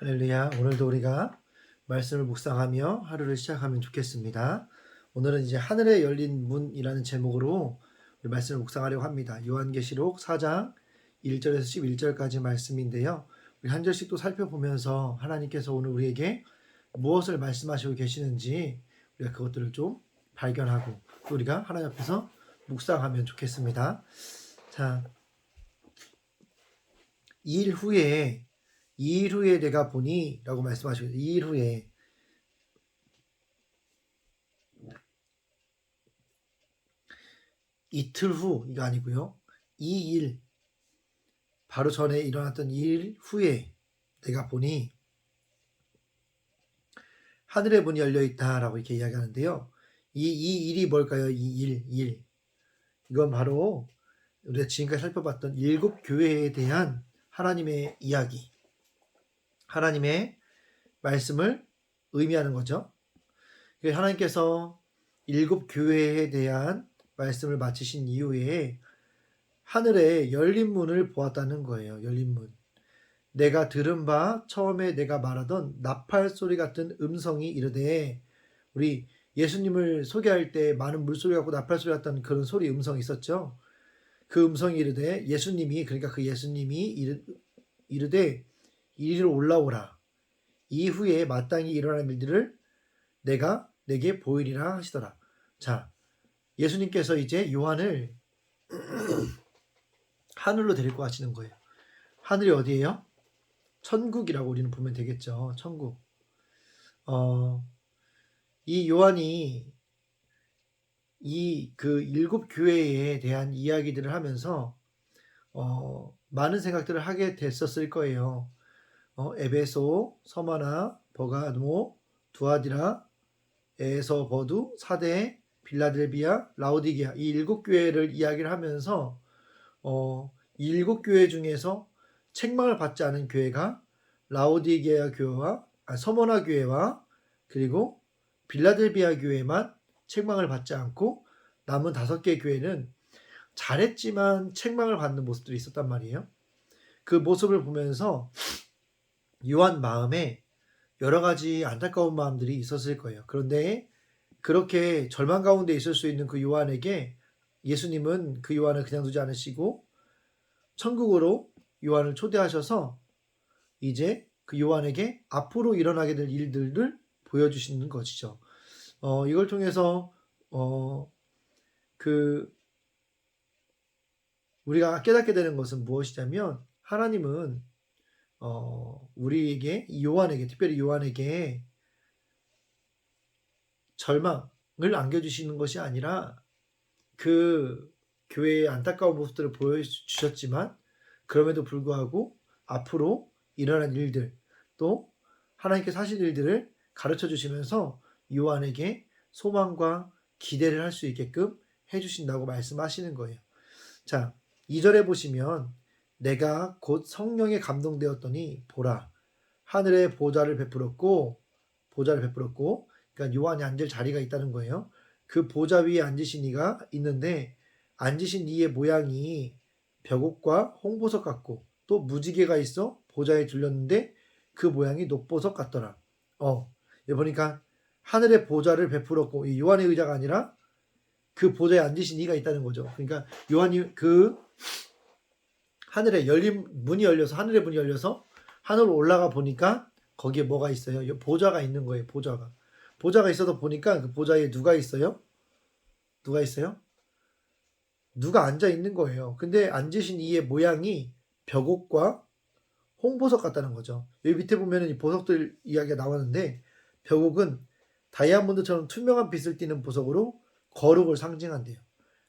할렐루야. 오늘도 우리가 말씀을 묵상하며 하루를 시작하면 좋겠습니다. 오늘은 이제 하늘에 열린 문이라는 제목으로 말씀을 묵상하려고 합니다. 요한계시록 4장 1절에서 11절까지 말씀인데요. 우리 한 절씩 또 살펴보면서 하나님께서 오늘 우리에게 무엇을 말씀하시고 계시는지 우리가 그것들을 좀 발견하고 또 우리가 하나님 앞에서 묵상하면 좋겠습니다. 자, 2일 후에 2일 후에 내가 보니 라고 말씀하시고 2일 후에 이틀 후 이거 아니고요. 2일 바로 전에 일어났던 2일 후에 내가 보니 하늘의 문이 열려 있다라고 이렇게 이야기하는데요. 이, 이 일이 뭘까요? 이 일, 일. 이건 바로 우리가 지금까지 살펴봤던 일곱 교회에 대한 하나님의 이야기, 하나님의 말씀을 의미하는 거죠. 하나님께서 일곱 교회에 대한 말씀을 마치신 이후에 하늘에 열린 문을 보았다는 거예요. 열린 문. 내가 들은 바 처음에 내가 말하던 나팔 소리 같은 음성이 이르되 우리 예수님을 소개할 때 많은 물소리 같고 나팔 소리 같다는 그런 소리 음성이 있었죠. 그 음성이 이르되 예수님이 그러니까 그 예수님이 이르, 이르되 이리로 올라오라. 이후에 마땅히 일어난 일들을 내가 내게 보이리라 하시더라. 자, 예수님께서 이제 요한을 하늘로 데리고 가시는 거예요. 하늘이 어디예요? 천국이라고 우리는 보면 되겠죠. 천국. 어, 이 요한이 이 그 일곱 교회에 대한 이야기들을 하면서 어, 많은 생각들을 하게 됐었을 거예요. 어, 에베소, 서마나, 버가모, 두아디라, 에서 버두, 사대, 빌라델비아, 라우디게아 이 일곱 교회를 이야기를 하면서 어, 이 일곱 교회 중에서 책망을 받지 않은 교회가 라우디게아 교회와 아, 서머나 교회와 그리고 빌라델비아 교회만 책망을 받지 않고 남은 다섯 개 교회는 잘했지만 책망을 받는 모습들이 있었단 말이에요. 그 모습을 보면서 요한 마음에 여러 가지 안타까운 마음들이 있었을 거예요. 그런데 그렇게 절망 가운데 있을 수 있는 그 요한에게 예수님은 그 요한을 그냥 두지 않으시고 천국으로 요한을 초대하셔서 이제 그 요한에게 앞으로 일어나게 될 일들을 보여주시는 것이죠. 어, 이걸 통해서 어, 그 우리가 깨닫게 되는 것은 무엇이냐면 하나님은 어, 우리에게 요한에게 특별히 요한에게 절망을 안겨주시는 것이 아니라 그 교회의 안타까운 모습들을 보여주셨지만 그럼에도 불구하고 앞으로 일어날 일들 또 하나님께서 하실 일들을 가르쳐 주시면서 요한에게 소망과 기대를 할 수 있게끔 해주신다고 말씀하시는 거예요. 자, 2절에 보시면 내가 곧 성령에 감동되었더니 보라 하늘에 보좌를 베풀었고 보좌를 베풀었고 그러니까 요한이 앉을 자리가 있다는 거예요. 그 보좌 위에 앉으신 이가 있는데 앉으신 이의 모양이 벽옥과 홍보석 같고 또 무지개가 있어 보좌에 둘렸는데 그 모양이 녹보석 같더라. 어, 여기 보니까 하늘의 보좌를 베풀었고 이 요한의 의자가 아니라 그 보좌에 앉으신 이가 있다는 거죠. 그러니까 요한이 그 하늘에 열린 문이 열려서 하늘의 문이 열려서 하늘로 올라가 보니까 거기에 뭐가 있어요? 보좌가 있는 거예요. 보좌가 보좌가 있어도 보니까 그 보좌에 누가 있어요? 누가 있어요? 누가 앉아 있는 거예요. 근데 앉으신 이의 모양이 벽옥과 홍보석 같다는 거죠. 여기 밑에 보면은 이 보석들 이야기가 나왔는데 벽옥은 다이아몬드처럼 투명한 빛을 띠는 보석으로 거룩을 상징한대요.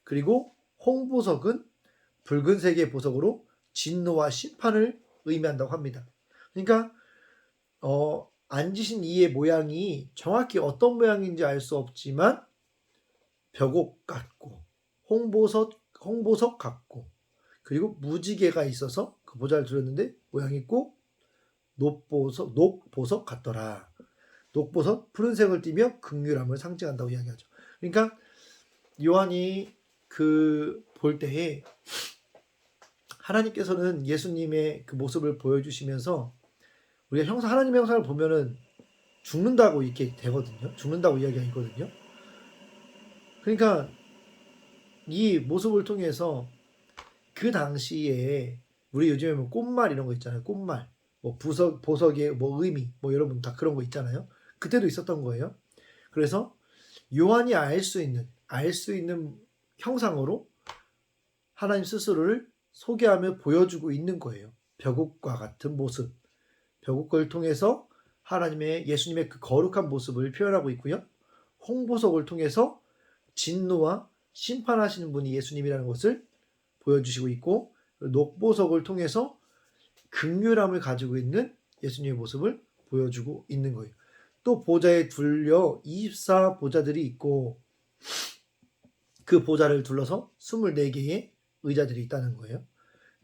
그리고 홍보석은 붉은색의 보석으로 진노와 심판을 의미한다고 합니다. 그러니까 어, 앉으신 이의 모양이 정확히 어떤 모양인지 알 수 없지만 벽옥 같고 홍보석 홍보석 같고 그리고 무지개가 있어서 그 보좌를 들었는데 모양이 꼭 녹보석 녹보석 같더라. 녹보석 푸른색을 띠며 극률함을 상징한다고 이야기하죠. 그러니까 요한이 그 볼 때에 하나님께서는 예수님의 그 모습을 보여주시면서 우리가 형상 하나님의 형상을 보면은 죽는다고 이렇게 되거든요. 죽는다고 이야기가 있거든요. 그러니까 이 모습을 통해서 그 당시에 우리 요즘에 뭐 꽃말 이런 거 있잖아요. 꽃말, 뭐 부석, 보석의 뭐 의미, 뭐 여러분 다 그런 거 있잖아요. 그때도 있었던 거예요. 그래서 요한이 알 수 있는, 알 수 있는 형상으로 하나님 스스로를 소개하며 보여주고 있는 거예요. 벽옥과 같은 모습. 벽옥을 통해서 하나님의 예수님의 그 거룩한 모습을 표현하고 있고요. 홍보석을 통해서 진노와 심판하시는 분이 예수님이라는 것을 보여주시고 있고 녹보석을 통해서 극률함을 가지고 있는 예수님의 모습을 보여주고 있는 거예요. 또 보좌에 둘려 24 보좌들이 있고 그 보좌를 둘러서 24개의 의자들이 있다는 거예요.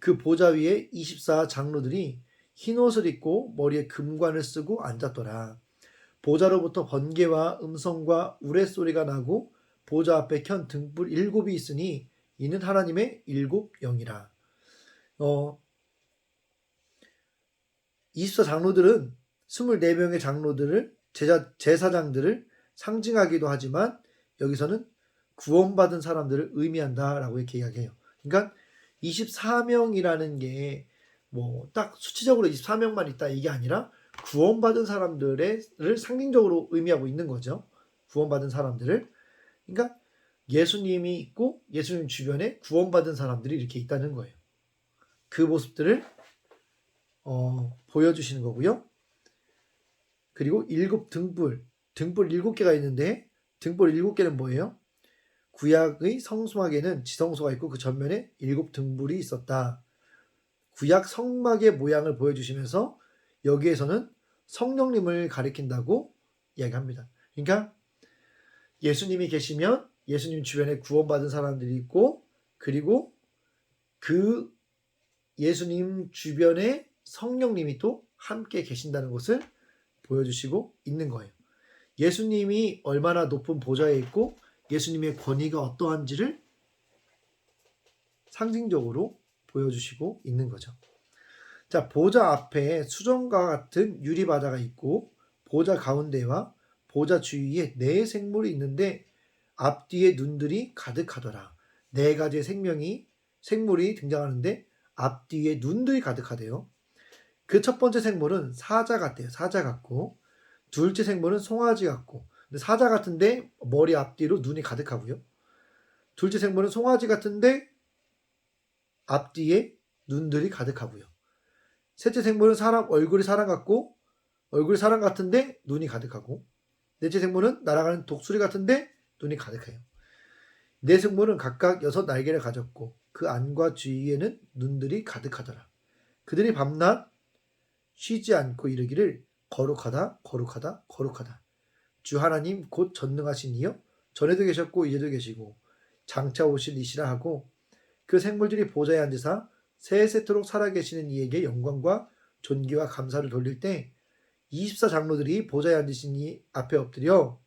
그 보좌 위에 24 장로들이 흰 옷을 입고 머리에 금관을 쓰고 앉았더라. 보좌로부터 번개와 음성과 우레소리가 나고 보좌 앞에 켠 등불 일곱이 있으니 이는 하나님의 일곱 영이라. 어, 24 장로들은 24명의 장로들을 제자, 제사장들을 상징하기도 하지만 여기서는 구원받은 사람들을 의미한다라고 이렇게 이야기해요. 그러니까 24명이라는 게 뭐 딱 수치적으로 24명만 있다 이게 아니라 구원받은 사람들을 상징적으로 의미하고 있는 거죠. 구원받은 사람들을. 그러니까 예수님이 있고 예수님 주변에 구원받은 사람들이 이렇게 있다는 거예요. 그 모습들을 어, 보여주시는 거고요. 그리고 일곱 등불, 등불 일곱 개가 있는데 등불 일곱 개는 뭐예요? 구약의 성수막에는 지성소가 있고 그 전면에 일곱 등불이 있었다. 구약 성막의 모양을 보여주시면서 여기에서는 성령님을 가리킨다고 이야기합니다. 그러니까 예수님이 계시면 예수님 주변에 구원받은 사람들이 있고 그리고 그 예수님 주변에 성령님이 또 함께 계신다는 것을 보여주시고 있는 거예요. 예수님이 얼마나 높은 보좌에 있고 예수님의 권위가 어떠한지를 상징적으로 보여주시고 있는 거죠. 자, 보좌 앞에 수정과 같은 유리바다가 있고 보좌 가운데와 보좌 주위에 네 생물이 있는데 앞뒤에 눈들이 가득하더라. 네 가지의 생명이 생물이 등장하는데 앞뒤에 눈들이 가득하대요. 그 첫 번째 생물은 사자 같대요. 사자 같고 둘째 생물은 송아지 같고 근데 사자 같은데 머리 앞뒤로 눈이 가득하고요. 둘째 생물은 송아지 같은데 앞뒤에 눈들이 가득하고요. 셋째 생물은 사람 얼굴이 사람 같고 얼굴이 사람 같은데 눈이 가득하고 넷째 생물은 날아가는 독수리 같은데 눈이 가득해요. 네 생물은 각각 여섯 날개를 가졌고 그 안과 주위에는 눈들이 가득하더라. 그들이 밤낮 쉬지 않고 이르기를 거룩하다 거룩하다 거룩하다. 주 하나님 곧 전능하신 이여 전에도 계셨고 이제도 계시고 장차 오실 이시라 하고 그 생물들이 보좌에 앉으사 세세토록 살아계시는 이에게 영광과 존귀와 감사를 돌릴 때 24장로들이 보좌에 앉으신 이 앞에 엎드려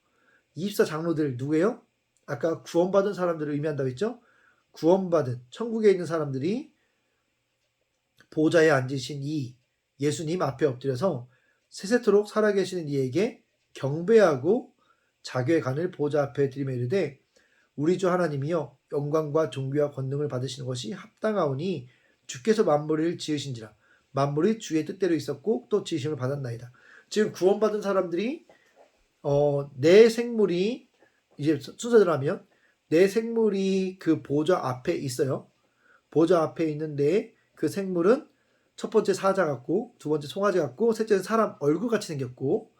24장로들 누구예요? 아까 구원받은 사람들을 의미한다고 했죠? 구원받은 천국에 있는 사람들이 보좌에 앉으신 이 예수님 앞에 엎드려서 세세토록 살아계시는 이에게 경배하고 간을 보좌 앞에 들이며 이르되 우리 주 하나님이여 영광과 존귀와 권능을 받으시는 것이 합당하오니 주께서 만물을 지으신지라 만물이 주의 뜻대로 있었고 또 지으심을 받았나이다. 지금 구원받은 사람들이 어, 내 생물이 이제 순서대로 하면 내 생물이 그 보좌 앞에 있어요. 보좌 앞에 있는데 그 생물은 첫 번째 사자 같고 두 번째 송아지 같고 셋째는 사람 얼굴 같이 생겼고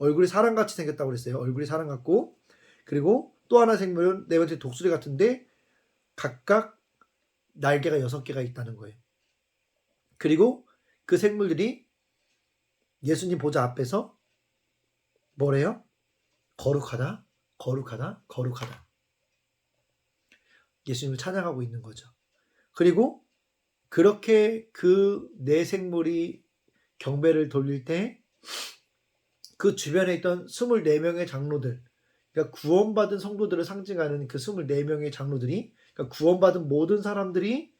얼굴이 사람 같이 생겼다고 그랬어요. 얼굴이 사람 같고 그리고 또 하나 생물은 네 번째 독수리 같은데 각각 날개가 여섯 개가 있다는 거예요. 그리고 그 생물들이 예수님 보좌 앞에서 뭐래요? 거룩하다, 거룩하다, 거룩하다. 예수님을 찬양하고 있는 거죠. 그리고 그렇게 그네 생물이 경배를 돌릴 때 그 주변에 있던 24명의 장로들, 그러니까 구원받은 성도들을 상징하는 그 24명의 장로들이, 그러니까 구원받은 모든 사람들이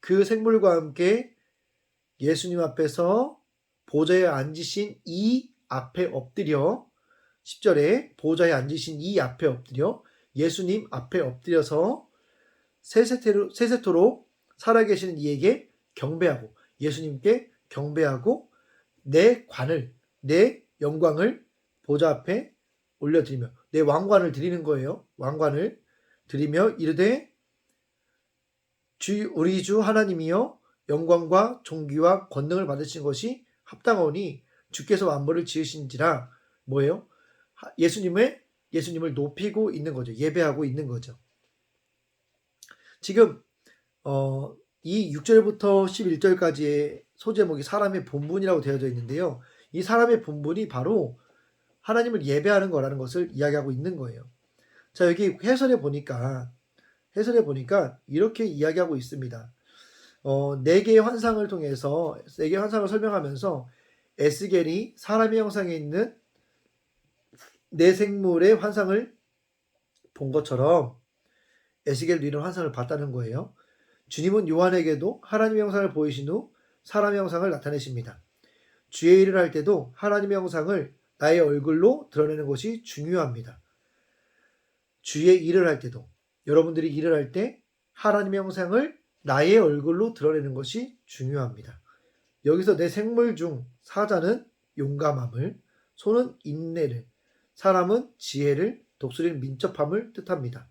그 생물과 함께 예수님 앞에서 보좌에 앉으신 이 앞에 엎드려 10절에 보좌에 앉으신 이 앞에 엎드려 예수님 앞에 엎드려서 세세토로, 세세토로 살아계시는 이에게 경배하고 예수님께 경배하고 내 관을 내 영광을 보좌 앞에 올려드리며 내 왕관을 드리는 거예요. 왕관을 드리며 이르되 주 우리 주 하나님이여 영광과 존귀와 권능을 받으신 것이 합당하오니 주께서 만물을 지으신지라 뭐예요? 하- 예수님의 예수님을 높이고 있는 거죠. 예배하고 있는 거죠. 지금 어, 이 6절부터 11절까지의 소제목이 사람의 본분이라고 되어져 있는데요. 이 사람의 본분이 바로 하나님을 예배하는 거라는 것을 이야기하고 있는 거예요. 자, 여기 해설해 보니까 해설해 보니까 이렇게 이야기하고 있습니다. 어, 네 개의 환상을 통해서 네 개의 환상을 설명하면서 에스겔이 사람의 형상에 있는 네 생물의 환상을 본 것처럼 에스겔도 이런 환상을 봤다는 거예요. 주님은 요한에게도 하나님의 형상을 보이신 후 사람의 형상을 나타내십니다. 주의 일을 할 때도 하나님의 형상을 나의 얼굴로 드러내는 것이 중요합니다. 주의 일을 할 때도 여러분들이 일을 할 때 하나님의 형상을 나의 얼굴로 드러내는 것이 중요합니다. 여기서 내 생물 중 사자는 용감함을, 소는 인내를, 사람은 지혜를, 독수리는 민첩함을 뜻합니다.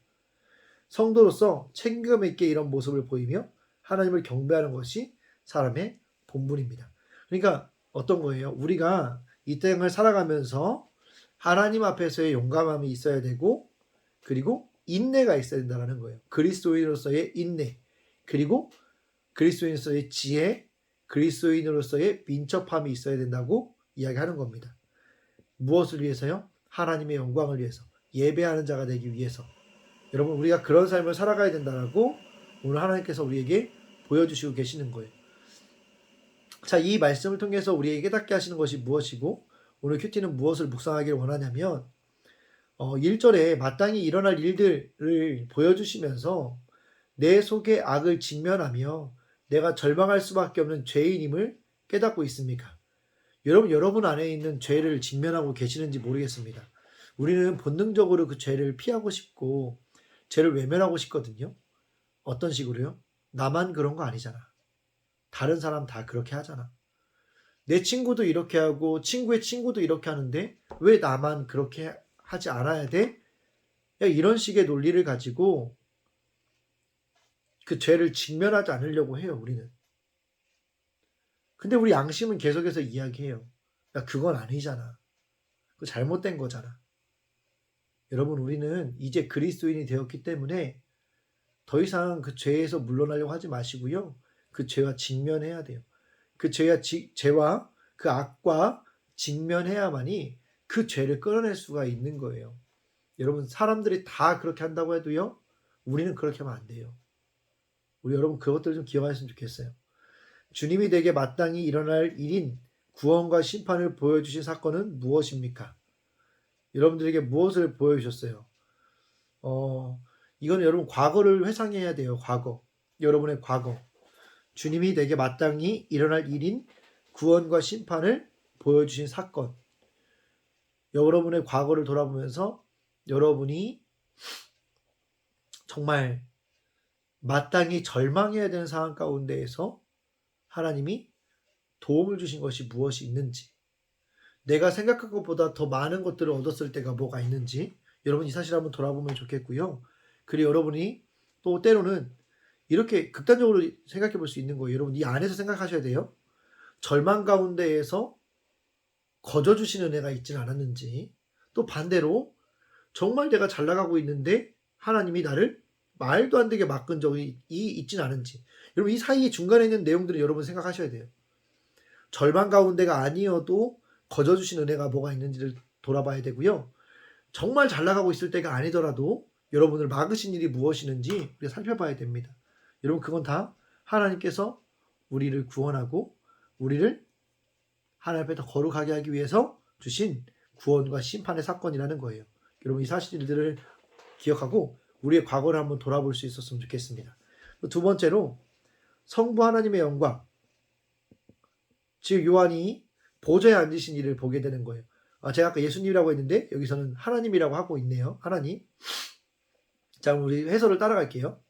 성도로서 책임감 있게 이런 모습을 보이며 하나님을 경배하는 것이 사람의 본분입니다. 그러니까 어떤 거예요? 우리가 이 땅을 살아가면서 하나님 앞에서의 용감함이 있어야 되고 그리고 인내가 있어야 된다는 거예요. 그리스도인으로서의 인내 그리고 그리스도인으로서의 지혜 그리스도인으로서의 민첩함이 있어야 된다고 이야기하는 겁니다. 무엇을 위해서요? 하나님의 영광을 위해서 예배하는 자가 되기 위해서 여러분 우리가 그런 삶을 살아가야 된다라고 오늘 하나님께서 우리에게 보여주시고 계시는 거예요. 자, 이 말씀을 통해서 우리에게 깨닫게 하시는 것이 무엇이고 오늘 큐티는 무엇을 묵상하기를 원하냐면 어, 1절에 마땅히 일어날 일들을 보여주시면서 내 속의 악을 직면하며 내가 절망할 수밖에 없는 죄인임을 깨닫고 있습니까? 여러분, 여러분 안에 있는 죄를 직면하고 계시는지 모르겠습니다. 우리는 본능적으로 그 죄를 피하고 싶고 죄를 외면하고 싶거든요. 어떤 식으로요? 나만 그런 거 아니잖아. 다른 사람 다 그렇게 하잖아. 내 친구도 이렇게 하고 친구의 친구도 이렇게 하는데 왜 나만 그렇게 하지 않아야 돼? 야, 이런 식의 논리를 가지고 그 죄를 직면하지 않으려고 해요, 우리는. 근데 우리 양심은 계속해서 이야기해요. 야, 그건 아니잖아. 그 잘못된 거잖아. 여러분, 우리는 이제 그리스도인이 되었기 때문에 더 이상 그 죄에서 물러나려고 하지 마시고요. 그 죄와 직면해야 돼요. 그 죄와, 지, 죄와 그 악과 직면해야만이 그 죄를 끌어낼 수가 있는 거예요. 여러분, 사람들이 다 그렇게 한다고 해도요, 우리는 그렇게 하면 안 돼요. 우리 여러분, 그것들 좀 기억하셨으면 좋겠어요. 주님이 내게 마땅히 일어날 일인 구원과 심판을 보여주신 사건은 무엇입니까? 여러분들에게 무엇을 보여주셨어요? 어, 이건 여러분 과거를 회상해야 돼요. 과거. 여러분의 과거. 주님이 내게 마땅히 일어날 일인 구원과 심판을 보여주신 사건. 여러분의 과거를 돌아보면서 여러분이 정말 마땅히 절망해야 되는 상황 가운데에서 하나님이 도움을 주신 것이 무엇이 있는지, 내가 생각한 것보다 더 많은 것들을 얻었을 때가 뭐가 있는지, 여러분 이 사실 한번 돌아보면 좋겠고요. 그리고 여러분이 또 때로는 이렇게 극단적으로 생각해 볼 수 있는 거예요. 여러분 이 안에서 생각하셔야 돼요. 절망 가운데에서 거저 주신 은혜가 있지는 않았는지, 또 반대로 정말 내가 잘 나가고 있는데 하나님이 나를 말도 안 되게 맡은 적이 있지는 않은지. 여러분 이 사이에 중간에 있는 내용들을 여러분 생각하셔야 돼요. 절망 가운데가 아니어도 거저 주신 은혜가 뭐가 있는지를 돌아봐야 되고요. 정말 잘 나가고 있을 때가 아니더라도 여러분을 막으신 일이 무엇이는지 우리가 살펴봐야 됩니다. 여러분 그건 다 하나님께서 우리를 구원하고 우리를 하나님 앞에 더 거룩하게 하기 위해서 주신 구원과 심판의 사건이라는 거예요. 여러분 이 사실들을 기억하고 우리의 과거를 한번 돌아볼 수 있었으면 좋겠습니다. 두 번째로 성부 하나님의 영광 즉 요한이 보좌에 앉으신 이를 보게 되는 거예요. 아, 제가 아까 예수님이라고 했는데 여기서는 하나님이라고 하고 있네요. 하나님. 자, 우리 해설을 따라갈게요.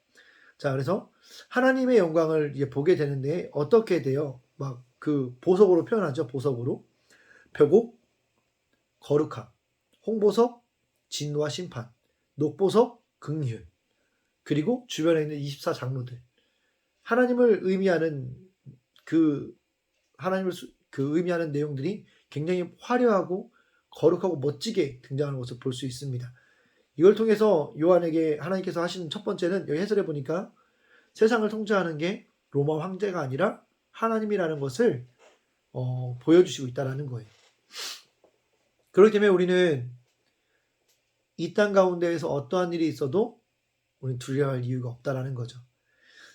자, 그래서 하나님의 영광을 이제 보게 되는데 어떻게 돼요? 막 그 보석으로 표현하죠. 보석으로. 벽옥, 거룩함, 홍보석, 진노와 심판, 녹보석, 긍휼, 그리고 주변에 있는 24장로들. 하나님을 의미하는 그 하나님을 수- 그 의미하는 내용들이 굉장히 화려하고 거룩하고 멋지게 등장하는 것을 볼 수 있습니다. 이걸 통해서 요한에게 하나님께서 하시는 첫 번째는 여기 해설해 보니까 세상을 통제하는 게 로마 황제가 아니라 하나님이라는 것을 어, 보여주시고 있다라는 거예요. 그렇기 때문에 우리는 이 땅 가운데에서 어떠한 일이 있어도 우리는 두려워할 이유가 없다라는 거죠.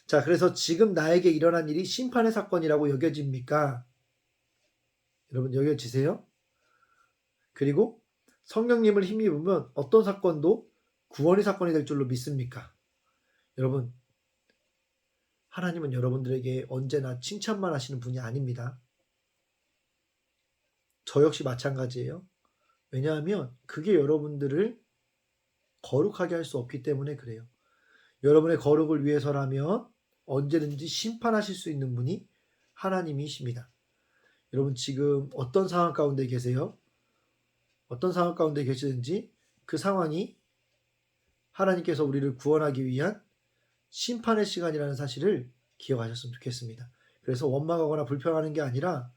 자, 그래서 지금 나에게 일어난 일이 심판의 사건이라고 여겨집니까? 여러분 여겨지세요? 그리고 성령님을 힘입으면 어떤 사건도 구원의 사건이 될 줄로 믿습니까? 여러분, 하나님은 여러분들에게 언제나 칭찬만 하시는 분이 아닙니다. 저 역시 마찬가지예요. 왜냐하면 그게 여러분들을 거룩하게 할 수 없기 때문에 그래요. 여러분의 거룩을 위해서라면 언제든지 심판하실 수 있는 분이 하나님이십니다. 여러분 지금 어떤 상황 가운데 계세요? 어떤 상황 가운데 계시든지 그 상황이 하나님께서 우리를 구원하기 위한 심판의 시간이라는 사실을 기억하셨으면 좋겠습니다. 그래서 원망하거나 불평하는 게 아니라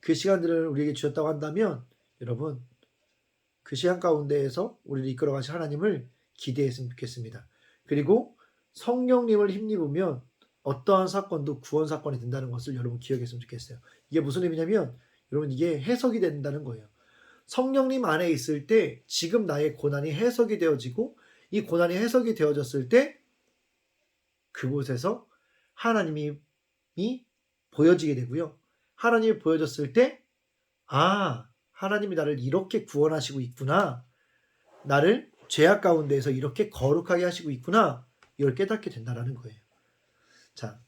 그 시간들을 우리에게 주셨다고 한다면 여러분 그 시간 가운데에서 우리를 이끌어 가실 하나님을 기대했으면 좋겠습니다. 그리고 성령님을 힘입으면 어떠한 사건도 구원 사건이 된다는 것을 여러분 기억했으면 좋겠어요. 이게 무슨 의미냐면 여러분 이게 해석이 된다는 거예요. 성령님 안에 있을 때 지금 나의 고난이 해석이 되어지고 이 고난이 해석이 되어졌을 때 그곳에서 하나님이 보여지게 되고요. 하나님이 보여졌을 때 아, 하나님이 나를 이렇게 구원하시고 있구나. 나를 죄악 가운데에서 이렇게 거룩하게 하시고 있구나. 이걸 깨닫게 된다라는 거예요. 자,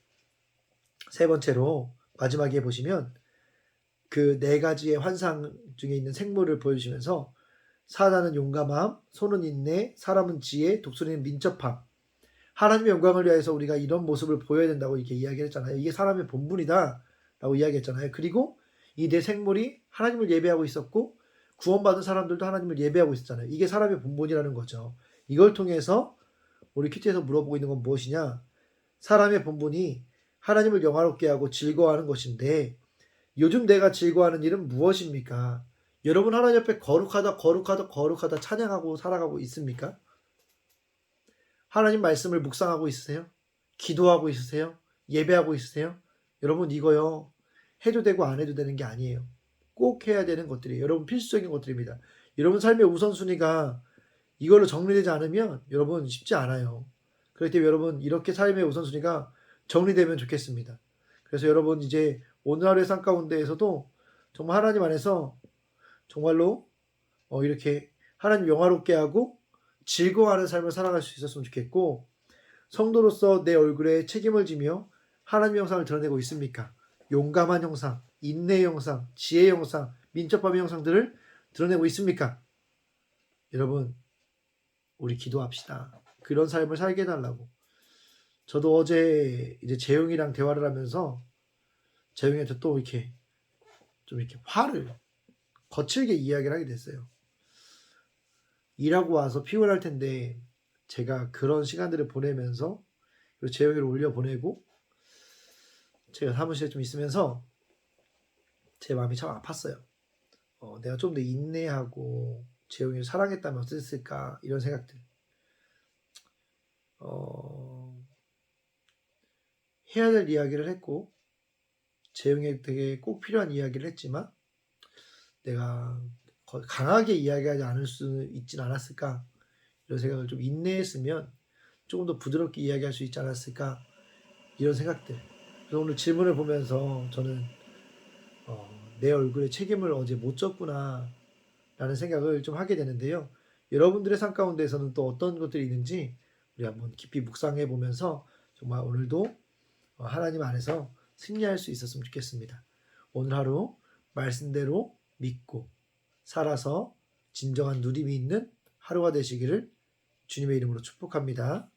세 번째로 마지막에 보시면 그 네 가지의 환상 중에 있는 생물을 보여주시면서 사단은 용감함, 손은 인내, 사람은 지혜, 독수리는 민첩함. 하나님의 영광을 위해서 우리가 이런 모습을 보여야 된다고 이렇게 이야기했잖아요. 이게 사람의 본분이다 라고 이야기했잖아요. 그리고 이 네 생물이 하나님을 예배하고 있었고 구원받은 사람들도 하나님을 예배하고 있었잖아요. 이게 사람의 본분이라는 거죠. 이걸 통해서 우리 퀴즈에서 물어보고 있는 건 무엇이냐? 사람의 본분이 하나님을 영화롭게 하고 즐거워하는 것인데 요즘 내가 즐거워하는 일은 무엇입니까? 여러분 하나님 옆에 거룩하다 거룩하다 거룩하다 찬양하고 살아가고 있습니까? 하나님 말씀을 묵상하고 있으세요? 기도하고 있으세요? 예배하고 있으세요? 여러분 이거요 해도 되고 안 해도 되는 게 아니에요. 꼭 해야 되는 것들이에요. 여러분 필수적인 것들입니다. 여러분 삶의 우선순위가 이걸로 정리되지 않으면 여러분 쉽지 않아요. 그렇기 때문에 여러분 이렇게 삶의 우선순위가 정리되면 좋겠습니다. 그래서 여러분 이제 오늘 하루의 삶 가운데에서도 정말 하나님 안에서 정말로 어, 이렇게 하나님 영화롭게 하고 즐거워하는 삶을 살아갈 수 있었으면 좋겠고 성도로서 내 얼굴에 책임을 지며 하나님의 형상을 드러내고 있습니까? 용감한 형상, 인내의 형상, 지혜의 형상, 민첩함의 형상들을 드러내고 있습니까? 여러분 우리 기도합시다. 그런 삶을 살게 해달라고. 저도 어제 이제 재용이랑 대화를 하면서 재용이한테 또 이렇게 좀 이렇게 화를 거칠게 이야기를 하게 됐어요. 일하고 와서 피곤할 텐데 제가 그런 시간들을 보내면서 그리고 재용이를 올려 보내고 제가 사무실에 좀 있으면서 제 마음이 참 아팠어요. 어, 내가 좀 더 인내하고 재용이를 사랑했다면 어땠을까 이런 생각들. 어, 해야 될 이야기를 했고 재용에게 꼭 필요한 이야기를 했지만 내가 강하게 이야기하지 않을 수 있진 않았을까 이런 생각을 좀 인내했으면 조금 더 부드럽게 이야기할 수 있지 않았을까 이런 생각들. 그래서 오늘 질문을 보면서 저는 어, 내 얼굴에 책임을 어제 못 졌구나 라는 생각을 좀 하게 되는데요. 여러분들의 삶 가운데에서는 또 어떤 것들이 있는지 우리 한번 깊이 묵상해 보면서 정말 오늘도 어, 하나님 안에서 승리할 수 있었으면 좋겠습니다. 오늘 하루 말씀대로 믿고 살아서 진정한 누림이 있는 하루가 되시기를 주님의 이름으로 축복합니다.